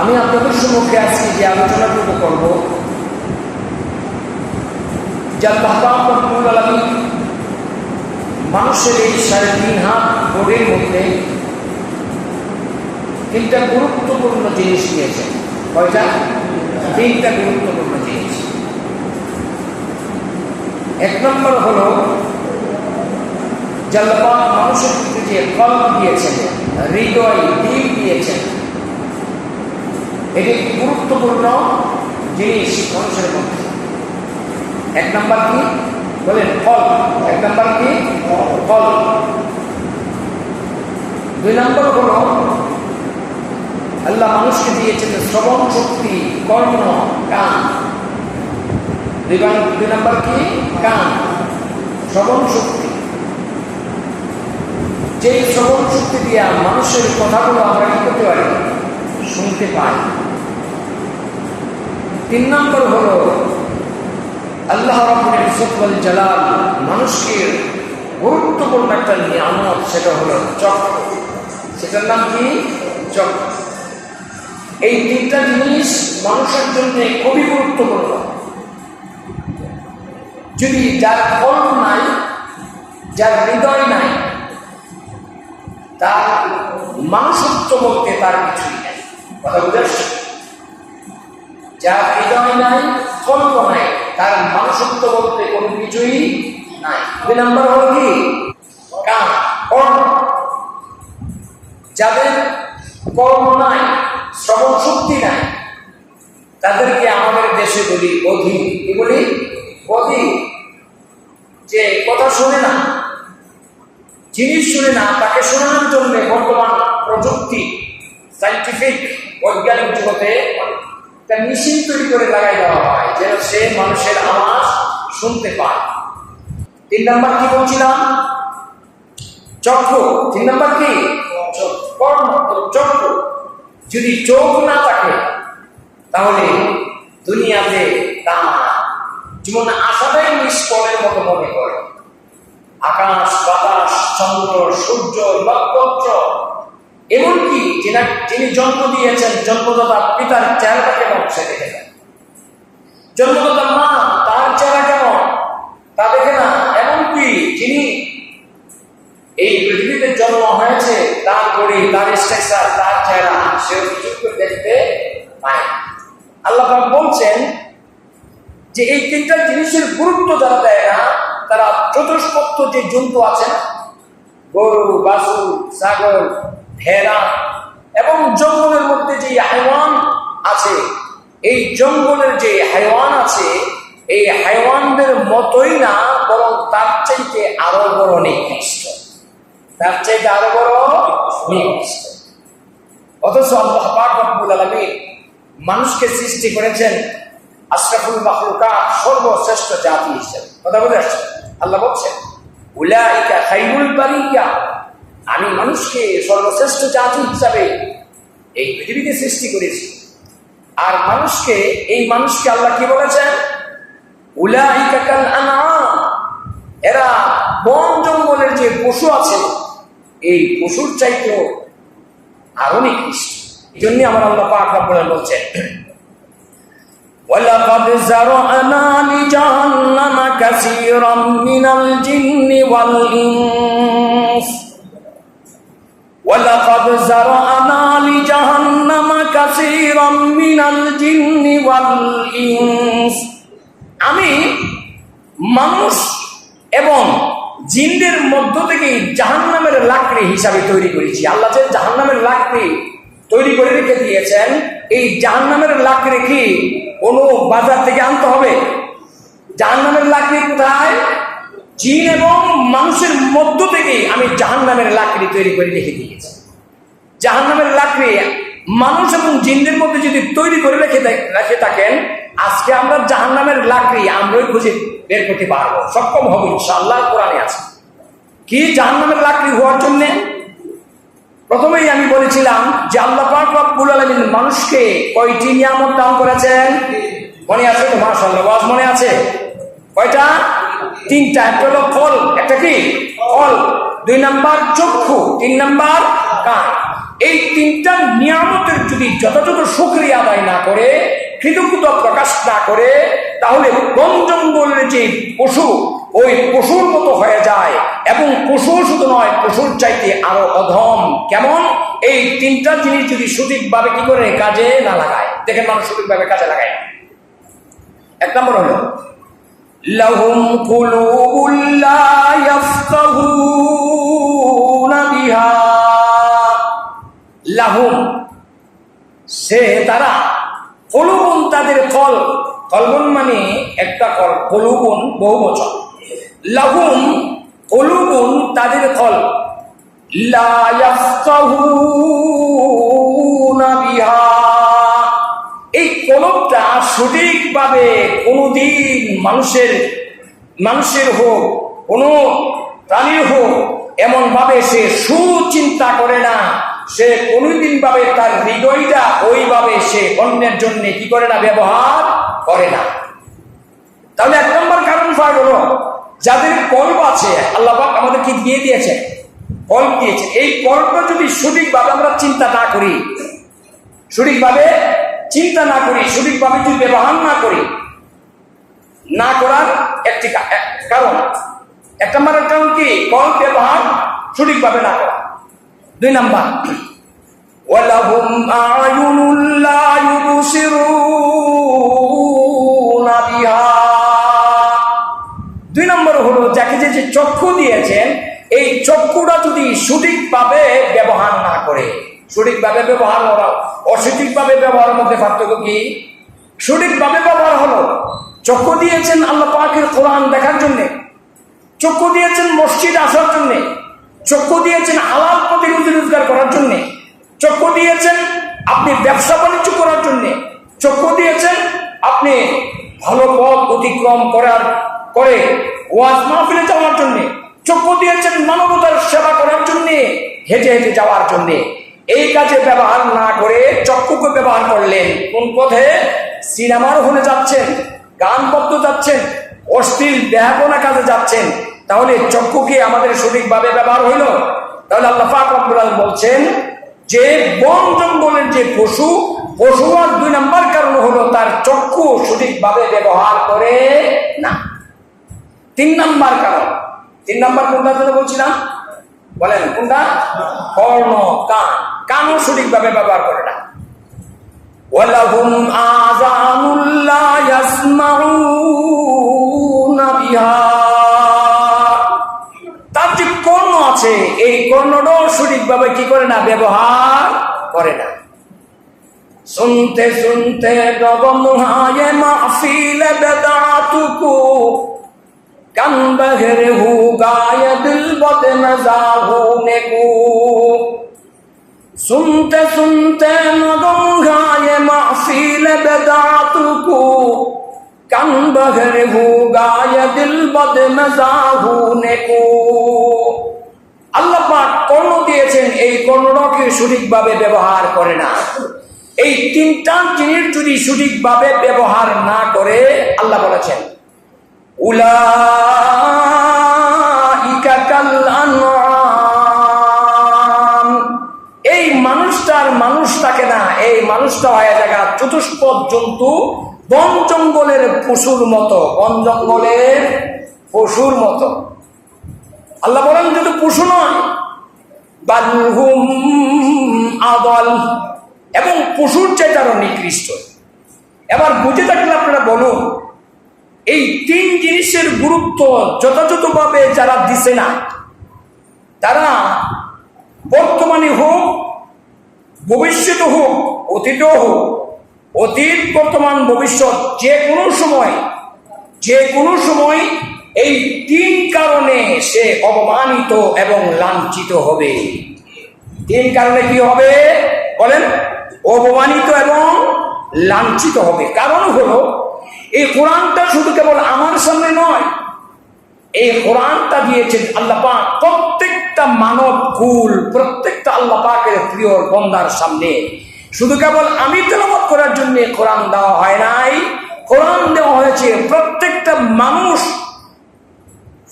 আমি আপনাদের সম্মুখে আজকে যে আলোচনাটুকু করব যা তাহতামুল আলমী মানুষের এই সাড়ে তিন হাত বোর্ডের মধ্যে তিনটা গুরুত্বপূর্ণ জিনিস নিয়েছেন কয়টা? তিনটা গুরুত্বপূর্ণ জিনিস। এক নম্বর হলো জাল্লাপাক মানুষের প্রতি যে ফল দিয়েছেন, হৃদয় দিয়েছেন এটি একটি গুরুত্বপূর্ণ জিনিস মানুষের মধ্যে। এক নম্বর কি? বলেন, ফল। এক নম্বর কি? ফল। দুই নম্বর হলো, আল্লাহ মানুষকে দিয়েছেন শ্রবণ শক্তি, কর্ম কান দুই নম্বর কি? কান শ্রবণ শক্তি। যে শ্রবণ শক্তি দিয়া মানুষের কথাগুলো আমরা কি করতে পারি? শুনতে পাই। তিন নম্বর হলো আল্লাহ রব্বুল ইজ্জত জালাল মানুষকে গুরুত্বপূর্ণ একটা নিয়ামত, সেটা হলো চক্র। সেটার নাম কি? চক্র। এই তিনটা জিনিস মানুষের জন্য খুবই গুরুত্বপূর্ণ। যদি যার কর্ম নাই, যার হৃদয় নাই, তার মানুষত্ব বলতে তার কিছুই নাই। কথা বুঝে? যার হৃদয় নাই, কল্প নাই, তার মানুষত্ব বলতে কোনো কিছুই নাই। দুই নম্বর হলো কি? কর্ম। যাদের কর্ম নাই, শ্রবণ শক্তি নাই, তাদেরকে আমাদের দেশে বলি অধীর কি বলি? অধীর যে কথা শুনে না জিনিস শুনে না, তাকে শোনানোর জন্য বর্তমান প্রযুক্তি সাইন্টিফিক বৈজ্ঞানিক জগতে একটা মেশিন তৈরি করে লাগাই দেওয়া হয়, যেন সে মানুষের আওয়াজ শুনতে পায়। তিন কি বলছিলাম? চক্র তিন কি? কর্ম চক্র যদি চোখ না থাকে, তাহলে দুনিয়াতে তা যেমন আশাটাই নিষ্কলের মতো মনে করে। আকাশ, বাতাস, চন্দ্র, সূর্য, নক্ষত্র। এমনকি যিনি যিনি জন্ম দিয়েছেন, জন্মদাতা পিতার চেহারাটা কেমন সে দেখে না জন্মদাতা মা, তার চেহারা কেমন, তা দেখে না এমনকি যিনি এই পৃথিবীতে জন্ম হয়েছে, তার গড়ি তার স্ট্রাকচার তার চেহারা সে দেখতে পায়। আল্লাহ বলছেন যে এই তিনটা জিনিসের গুরুত্ব যারা দেয় না, তারা চতুষ্পত্য যে জন্তু আছে না, গরু বাসু ছাগল ভেড়া এবং জঙ্গলের মধ্যে যে হাইওয়ান আছে, এই জঙ্গলের যে হাইওয়ান আছে, এই হাইওয়ানদের মতোই না, বরং তার চাইতে আরও বড় নিকৃষ্ট। তার চাইতে আরও বড় নিকৃষ্ট। অথচ মানুষকে সৃষ্টি করেছেন আশরাফুল মাখলুকাত সর্বশ্রেষ্ঠ জাতি হিসেবে। কথা বলে আসছে? আল্লাহ বলছেন, উলাইকা খাইরুল বারিয়া আমি মানুষকে সর্বশ্রেষ্ঠ জাতি হিসাবে এই পৃথিবীতে সৃষ্টি করেছি আর মানুষকে এই মানুষকে আল্লাহ কি বলেছেন উলাইকা কাল আনআম এরা বন জঙ্গলের যে পশু আছে এই পশুর চাইতেও আরো নিকৃষ্ট এই জন্যই আমার আল্লাহ পাক রব্বুল বলছেন ولقد زرعنا لجهنم كثيرا من الجن والإنس ولقد زرعنا لجهنم كثيرا من الجن والإنس আমি মানুষ এবং জিনদের মধ্য থেকে জাহান্নামের লাকড়ি হিসাবে তৈরি করেছি আল্লাহ যে জাহান্নামের লাকড়ি তৈরি করে রেখে দিয়েছেন এই জাহান্নামের লাকড়ি কি কোনো বাজার থেকে আনতে হবে জাহান্নামের লাকড়ি কোথায় জিন এবং মানুষের মধ্য থেকে আমি জাহান্নামের লাকড়ি তৈরি করে রেখে দিয়েছি। জাহান্নামের লাকড়ি মানুষ এবং জিনদের মধ্যে যদি তৈরি করে রেখে রেখে থাকেন, আজকে আমরা জাহান্নামের লাকড়ি আমরাই খুঁজে বের করতে পারব। সক্ষম হব ইনশাআল্লাহ, কোরআনে আছে। কি জাহান্নামের লাকড়ি হওয়ার জন্যে? প্রথমেই আমি বলেছিলাম যে আল্লাহ আলামিন মানুষকে কয়টি নিয়ামত দান করেছেন? মনে আছে তো? মাশাআল্লাহ ওয়াজ মনে আছে? কয়টা? তিনটা একটা হলো ফল একটা কি? ফল দুই নাম্বার চক্ষু, তিন নাম্বার কান। এই তিনটা নিয়ামতের যদি যথাযথ সুক্রিয়া আদায় না করে, কৃতজ্ঞতা প্রকাশ না করে, তাহলে বন জঙ্গলের যে পশু, ওই পশুর মতো হয়ে যায়। এবং পশু শুধু নয়, পশুর চাইতে আরও অধম। কেমন? এই তিনটা জিনিস যদি সঠিকভাবে কি করে কাজে না লাগায়? দেখেন মানুষ সঠিকভাবে কাজে লাগায়। এক নম্বর হলো লাহুম কুলুবুল লা ইয়াফকাহুনা বিহা লাহুম সে তারা কলুবন তাদের কল। কলবন মানে একটা কল। কলুবন বহু বচন লাহুম কলুবন তাদের কল। লা বিহা। এই কলবটা সঠিকভাবে কোনোদিন মানুষের মানুষের হোক, কোনো প্রাণীর হোক এমন ভাবে সে সুচিন্তা করে না। সে কোনোদিন ভাবে তার হৃদয়টা ওইভাবে সে অন্যের জন্য কি করে না, ব্যবহার করে না। তাহলে এক নম্বর কারণ ফার হলো, যাদের কল্প আছে, আল্লাহ পাক আমাদেরকে দিয়ে দিয়েছে কল্প দিয়েছে এই কল্পটা যদি সঠিকভাবে আমরা চিন্তা না করি, সঠিকভাবে চিন্তা না করি, সঠিকভাবে যদি ব্যবহার না করি, না করার একটি এক কারণ। এক নম্বরের কারণ কি? কল ব্যবহার সঠিকভাবে না করা। দুই নাম্বার, ওয়ালাহুম আয়ুনুল লা ইউবসিরুনা বিহা। দুই নম্বর হলো, যাকে যে যে চক্ষু দিয়েছেন, এই চক্ষুটা যদি সঠিকভাবে ব্যবহার না করে, সঠিকভাবে ব্যবহার করা অসঠিকভাবে ব্যবহারের মধ্যে পার্থক্য কি? সঠিকভাবে ব্যবহার হলো। চক্ষু দিয়েছেন আল্লাহ পাকের কোরআন দেখার জন্যে। চক্ষু দিয়েছেন মসজিদ আসার জন্যে। চক্ষু দিয়েছেন হালাল রুজি রোজগার করার জন্যে। চক্ষু দিয়েছেন আপনি ব্যবসা বাণিজ্য করার জন্যে। চক্ষু দিয়েছেন আপনি ভালো পথ অতিক্রম করার, করে ওয়াজ মাহফিলে যাওয়ার জন্যে। চক্ষু দিয়েছেন মানবতার সেবা করার জন্যে, হেঁটে হেঁটে যাওয়ার জন্যে। এই কাজে ব্যবহার না করে চক্ষুকে ব্যবহার করলেন। কোন পথে? সিনেমার হলে যাচ্ছেন, গান পদ্ম যাচ্ছেন, অশ্লীল দেহাপনা কাজে যাচ্ছেন। তাহলে চক্ষুকে আমাদের সঠিকভাবে ব্যবহার হইল? তাহলে আল্লাহ পাক রব্বুল বলছেন, যে বন জঙ্গলের যে পশু পশু আর দুই নাম্বার কারণ হলো তার চক্ষু সঠিকভাবে ব্যবহার করে না। তিন নাম্বার কারণ। তিন নাম্বার কোনটা বলছিলাম? বলেন কোনটা? কর্ণ কান কানও সঠিকভাবে ব্যবহার করে না। বিহা। তার যে কর্ণ আছে, এই কর্ণটাও সঠিকভাবে কি করে না, ব্যবহার করে না। শুনতে শুনতে গগম হু গায় দিল না যা হু নেকু। सुनते सुनते नगम गाये माफिल बेदातु को कन बहर हु गाये दिल बद मजाहू ने को আল্লাহ পাক কর্ণ দিয়েছেন এই কর্ণটাকে সঠিকভাবে ব্যবহার করে না এই তিনটা জিনিস যদি সঠিকভাবে ব্যবহার না করে আল্লাহ বলেছেন উলাইকা কাল মানুষ থাকে না, এই মানুষটা হয়ে জায়গা চতুষ্পদ জন্তু, বন জঙ্গলের পশুর মতো, বন জঙ্গলের পশুর মতো। আল্লাহ বলেন কিন্তু পশু নয় আদল, এবং পশুর চাইতে আরও নিকৃষ্ট। এবার বুঝে থাকলে আপনারা বলুন, এই তিন জিনিসের গুরুত্ব যথাযথভাবে যারা দিছে না, তারা বর্তমানে হোক ভবিষ্যতে হোক, অতীতেও হোক, অতীত বর্তমান ভবিষ্যৎ, যে কোনো সময়, যে কোনো সময় এই তিন কারণে সে অপমানিত এবং লাঞ্ছিত হবে। তিন কারণে কি হবে? বলেন, অপমানিত এবং লাঞ্ছিত হবে। কারণ হলো, এই কোরআনটা শুধু কেবল আমার সামনে নয়, এই কোরআনটা দিয়েছেন আল্লাহ পাক প্রত্যেকটা মানব কুল, প্রত্যেকটা আল্লাহ পাকের প্রিয় বন্দার সামনে। শুধু কেবল আমি তেলাবাদ করার জন্য কোরআন দেওয়া হয় নাই, কোরআন দেওয়া হয়েছে প্রত্যেকটা মানুষ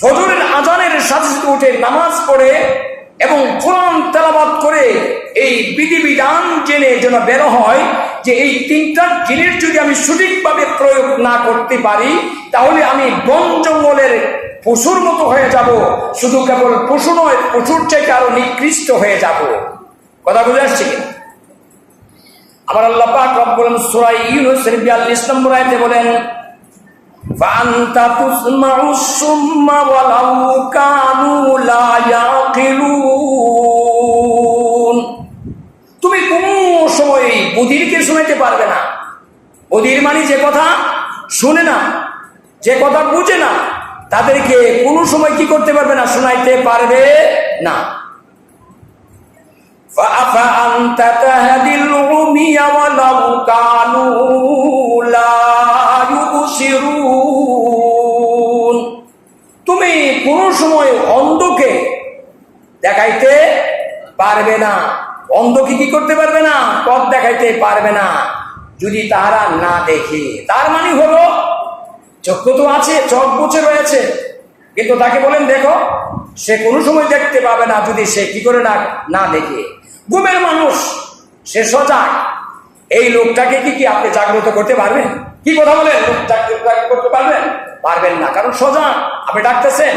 ফজরের আজানের সাথে সাথে উঠে নামাজ পড়ে এবং কোরআন তেলাবাদ করে এই বিধিবিধান জেনে যেন বের হয় যে এই তিনটা জিনিস যদি আমি সঠিকভাবে প্রয়োগ না করতে পারি, তাহলে আমি বন জঙ্গলের পশুর মতো হয়ে যাব। শুধু কেবল পশু নয়, পশুর চাইতে আরও নিকৃষ্ট হয়ে যাব। কথা বুঝে আসছি আবার আল্লাহ পাক বলেন সুরাই ইউনুসের বিয়াল্লিশ নম্বর আয়তে বলেন তুমি কোন সময় বধিরকে শোনাইতে পারবে না? বধির মানে যে কথা শুনে না, যে কথা বুঝে না তাদেরকে কোনো সময় কি করতে পারবে না শোনাইতে পারবে না فأفأنت تهدي العمي ولو كانوا لا يبصرون তুমি কোন সময় অন্ধকে দেখাইতে পারবে না অন্ধকে কি করতে পারবে না পথ দেখাইতে পারবে না যদি তারা না দেখে তার মানে হলো চক্ষু তো আছে, চোখ বুঝে রয়েছে। কিন্তু তাকে বলেন, দেখো, সে কোনো সময় দেখতে পাবে না যদি সে কি করে না না দেখে। গুমের মানুষ, সে সজাগ। এই লোকটাকে কি কি আপনি জাগ্রত করতে পারবেন? কি কথা বলেন? লোক করতে পারবেন? পারবেন না, কারণ সজাগ। আপনি ডাকতেছেন।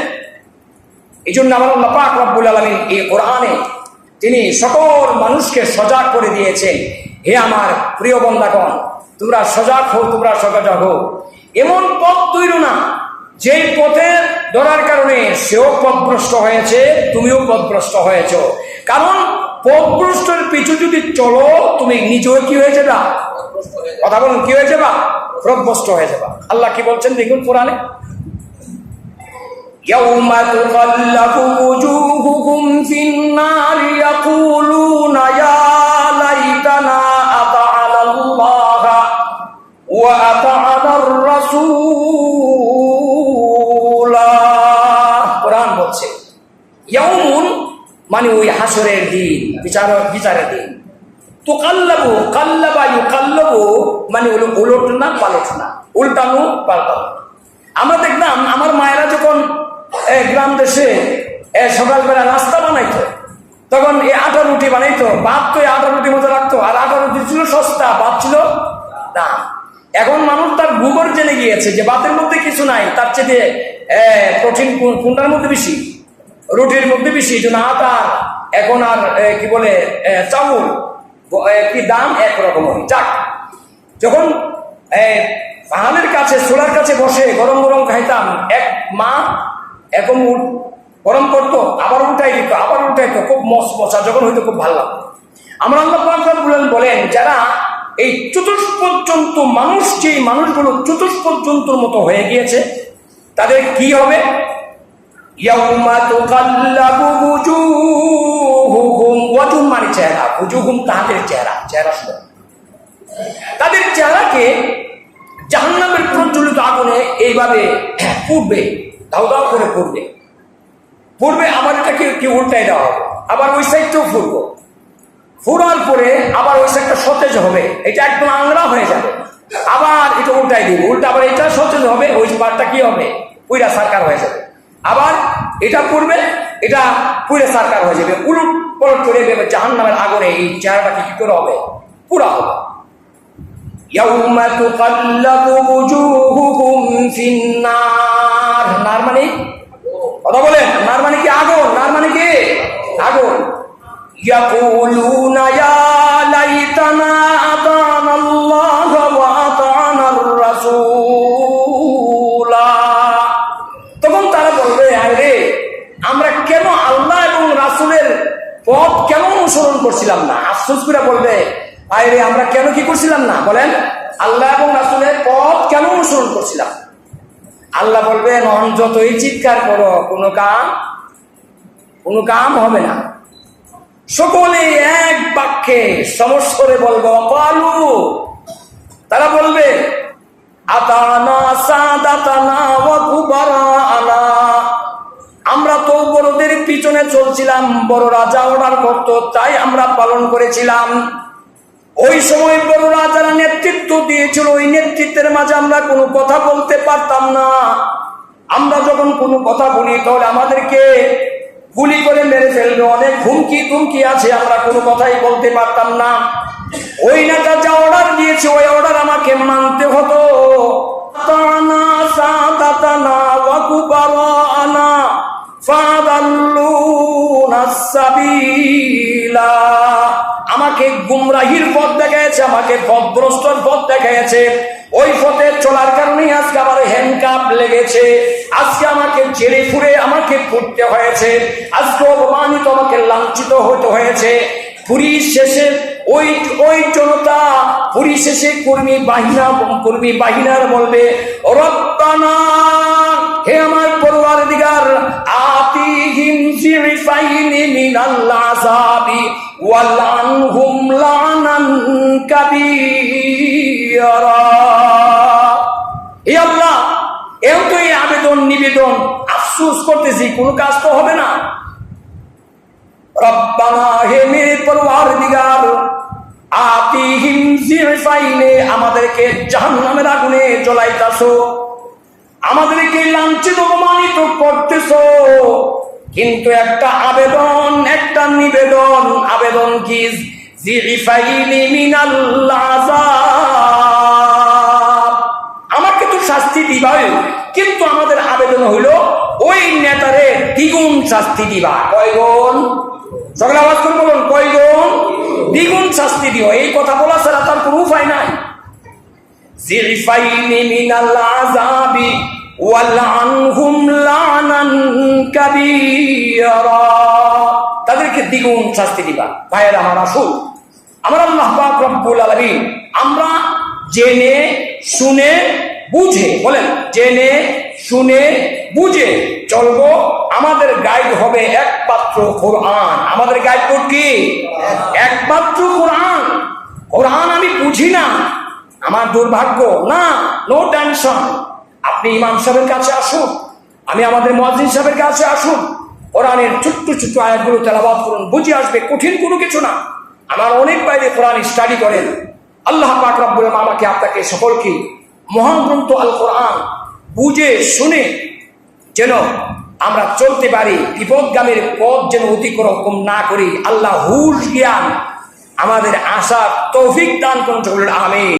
এই জন্য আমার আল্লাহ পাক রব্বুল আলমিন এই কোরআনে তিনি সকল মানুষকে সজাগ করে দিয়েছেন। হে আমার প্রিয় বন্দাগণ, তোমরা সজাগ হো তোমরা সজাগ হো এমন পথ তৈরি না যেই পথে ধরার কারণে সেও পথভ্রষ্ট হয়েছে তুমিও পথভ্রষ্ট হয়েছ কারণ পথভ্রষ্টের পিছু যদি চলো তুমি নিজেও কি হয়ে যাবা কথা বলুন কি হয়ে যাবা পথভ্রষ্ট হয়ে যাবা আল্লাহ কি বলছেন দেখুন কোরআনে يوم تقلب وجوههم في النار يقولون يا ليتنا أطعنا الله وأطعنا الرسول কোরআন বলছে, ইয়াউমুন মানে ওই হাসরের দিন, বিচার, বিচারের দিন। তো কাল্লাবু কাল্লাবা ইউ কাল্লাবু মানে হলো পালট না উল্টানো পাল্টানো। আমরা দেখলাম, আমার মায়েরা যখন গ্রাম দেশে সকালবেলা নাস্তা বানাইতো, তখন এই আটা রুটি বানাইতো, ভাত তো এই আটা রুটির মতো রাখতো, আর আটা রুটি ছিল সস্তা, ভাত ছিল না এখন মানুষ তার ভূগোল জেনে গিয়েছে যে ভাতের মধ্যে কিছু নাই, তার চেয়ে প্রোটিন কোনটার মধ্যে বেশি, রুটির মধ্যে বেশি, এই জন্য আটা এখন আর কি বলে চাউল কি দাম একরকম হয় যাক, যখন পাহাড়ের কাছে চুলার কাছে বসে গরম গরম খাইতাম, এক মা এখন গরম করতো, আবার উল্টাই দিত, আবার উল্টাইতো খুব মস মশা, যখন হইতো খুব ভালো লাগতো। আমরা আল্লাহ বলেন, যারা এই চতুষ্পর্যন্ত মানুষ যে মানুষগুলো চতুষ্পর্যন্তর মতো হয়ে গিয়েছে, তাদের কি হবে? মানে চেহারা বুজুহুম তাদের চেহারা চেহারা শুধু। তাদের চেহারাকে জাহান্নামের প্রজ্বলিত আগুনে এইভাবে পুড়বে দাও দাও করে পুড়বে। পুড়বে, আবার এটাকে কি উল্টাই দেওয়া হবে? আবার ওই সাইডটাও ফুরবো ফুরার পরে আবার ওই সাইডটা সতেজ হবে এটা একদম আংরা হয়ে যাবে আবার এটা উল্টাই দিব উল্টা আবার এটা সতেজ হবে ওই পারটা কি হবে পুইরা সারকার হয়ে যাবে আবার এটা পড়বে এটা পুইরা সারকার হয়ে যাবে উলট পলট করে দেবে জাহান নামের আগুনে এই চেহারাটাকে কি করে হবে পুরা হবে يوم تقلب وجوههم في النار নার মানে কথা বলেন নার মানে কি আগুন নার মানে কি আগুন يقولون يا ليتنا أطعنا الله وأطعنا الرسول তখন তারা বলবে আরে আমরা কেন আল্লাহ এবং রাসূলের পথ কেন অনুসরণ করছিলাম না আফসোস করে বলবে আরে আমরা কেন কি করছিলাম না বলেন আল্লাহ এবং রাসূলের পথ কেন অনুসরণ করছিলাম আল্লাহ বলবে নন যতই চিৎকার করো কোনো কাম কোনো কাম হবে না সকলে এক বাক্যে সমস্বরে বলব পালু তারা বলবে, আতানা আমরা তো বড়দের পিছনে চলছিলাম, বড় রাজা অর্ডার করত, তাই আমরা পালন করেছিলাম। ওই সময় বড় রাজারা নেতৃত্ব দিয়েছিল, ওই নেতৃত্বের মাঝে আমরা কোনো কথা বলতে পারতাম না। আমরা যখন কোনো কথা বলি, তাহলে আমাদেরকে গুলি করে মেরে ফেলবে, অনেক হুমকি তুমকি আছে, আমরা কোনো কথাই বলতে পারতাম না। ওই নেতা যা অর্ডার দিয়েছে, ওই অর্ডার আমাকে মানতে হতো। ফাদাল্লুনা আমাকে গুমরাহির পথ দেখাইছে আমাকে পথভ্রষ্টর পথ দেখাইছে ওই পথে চলার কারণেই আজকে আমার হ্যান্ডকাপ লেগেছে। আজকে আমাকে জেলে ফুরে আমাকে পড়তে হয়েছে। আজকে অপমানিত আমাকে লাঞ্ছিত হতে হয়েছে। পুরী শেষে ওই ওই জনতা পুরী শেষে কর্মী বাহিনা, কর্মী বাহিনার বলবে রপ্তানা হে আমার পরিবার দিগার আতিহিম জিরিফাইনি মিনাল আযাবি। আবেদন, নিবেদন আফসোস করতেছি, কোনো কাজ তো হবে না। আমাদেরকে জাহান্নামের আগুনে জ্বলাইতাছো, আমাদেরকে লাঞ্ছিত, অপমানিত করতেছো। কিন্তু একটা আবেদন, একটা নিবেদন। আবেদন কি? আমাকে তো শাস্তি দিবাই। কিন্তু আমাদের আবেদন হইল ওই নেতারে দ্বিগুণ শাস্তি দিবা। কয়গুণ? সকলে আওয়াজ করে বলুন, কয়গুণ? দ্বিগুণ শাস্তি দিও। এই কথা বলা ছাড়া তার কোনো উপায় নাই। জিরফাইনি মিনাল তাদেরকে দ্বিগুণ শাস্তি দিবা। ভাইয়ের, আমার আসুন আমার আল্লাহ রব্বুল আলামিন আমরা জেনে, শুনে, বুঝে, বলেন, জেনে, শুনে, বুঝে চলবো। আমাদের গাইড হবে একমাত্র কোরআন। আমাদের গাইড কোড কি? একমাত্র কোরআন। কোরআন আমি বুঝি না। আমার দুর্ভাগ্য। না নো টেনশন আপনি ইমাম সাহেবের কাছে আসুন, আমি আমাদের মহাজিন সাহেবের কাছে আসুন। কোরআনের ছোট্ট ছোট্ট আয়াতগুলো তেলাবাদ করুন, বুঝে আসবে, কঠিন কোনো কিছু না। আমার অনেক বাইরে কোরআন স্টাডি করেন। আল্লাহ পাক আমাকে আপনাকে সকলকে মহান গ্রন্থ আল কোরআন বুঝে, শুনে যেন আমরা চলতে পারি, বিপদগামীর পথ যেন অতিক্রম না করি। আল্লাহ হুশ জ্ঞান আমাদের আশা তৌফিক দান করুন আমি